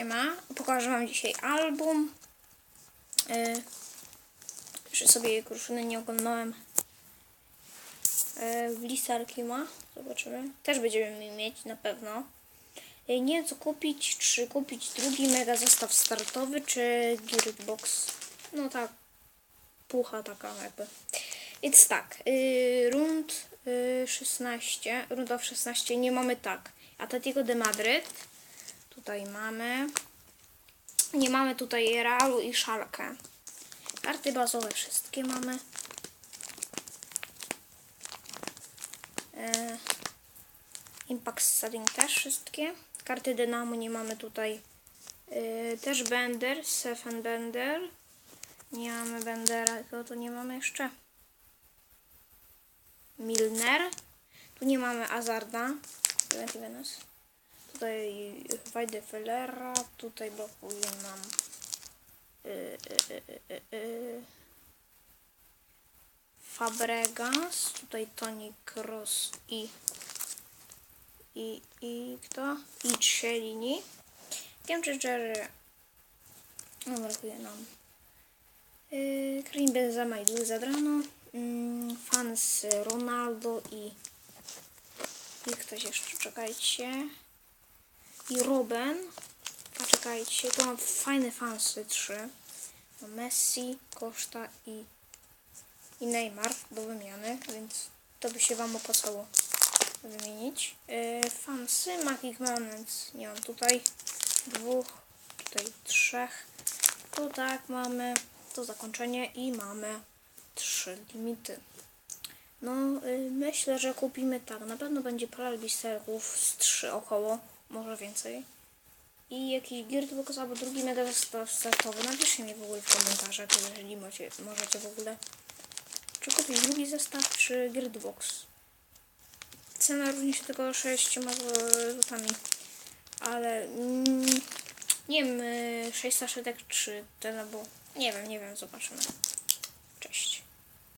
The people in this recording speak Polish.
Nie ma. Pokażę wam dzisiaj album. Yy, sobie jej kruszyny nie oglądałem. Yy, Blisarki ma. Zobaczymy. Też będziemy mieć na pewno. Yy, nie wiem co kupić. Czy kupić drugi mega zestaw startowy, czy Gearbox. No tak. Pucha taka jakby. Więc tak. Yy, rund yy, 16. Runda w 16 nie mamy tak. Atletico de Madryt. Tutaj mamy. Nie mamy tutaj Realu i Szalkę. Karty bazowe wszystkie mamy. E, Impact Setting też wszystkie. Karty Dynamo nie mamy tutaj. E, też Bender, Seven Bender. Nie mamy Bendera, to, to nie mamy jeszcze. Milner. Tu nie mamy Azarda. Venus. Tutaj Weidefellera. Tutaj blokuje nam y, y, y, y, y, Fabregas. Tutaj Toni Kroos i i, i kto? I Cielini. Kemczyczery. No, brakuje nam. Yy, Benzema i Luis Zadrano. Yy, fans Ronaldo i i ktoś jeszcze, czekajcie. I Robin. A czekajcie, to mam fajne fansy trzy. No Messi, Koszta i, i Neymar do wymiany, więc to by się wam opłacało wymienić. Yy, fansy, Magic Moments nie mam tutaj dwóch, tutaj trzech. Tu tak mamy to zakończenie i mamy trzy limity. No, y, myślę, że kupimy tak. Na pewno będzie parę bisterków z 3 około, może więcej. I jakiś Gearbox albo drugi mega zestaw startowy. Napiszcie mi w ogóle w komentarzach, jeżeli macie, możecie w ogóle. Czy kupić drugi zestaw, czy Gearbox. Cena różni się tylko 6 złotami. Ale mm, nie wiem, y, 600 czy ten albo nie wiem, nie wiem, zobaczymy. Cześć.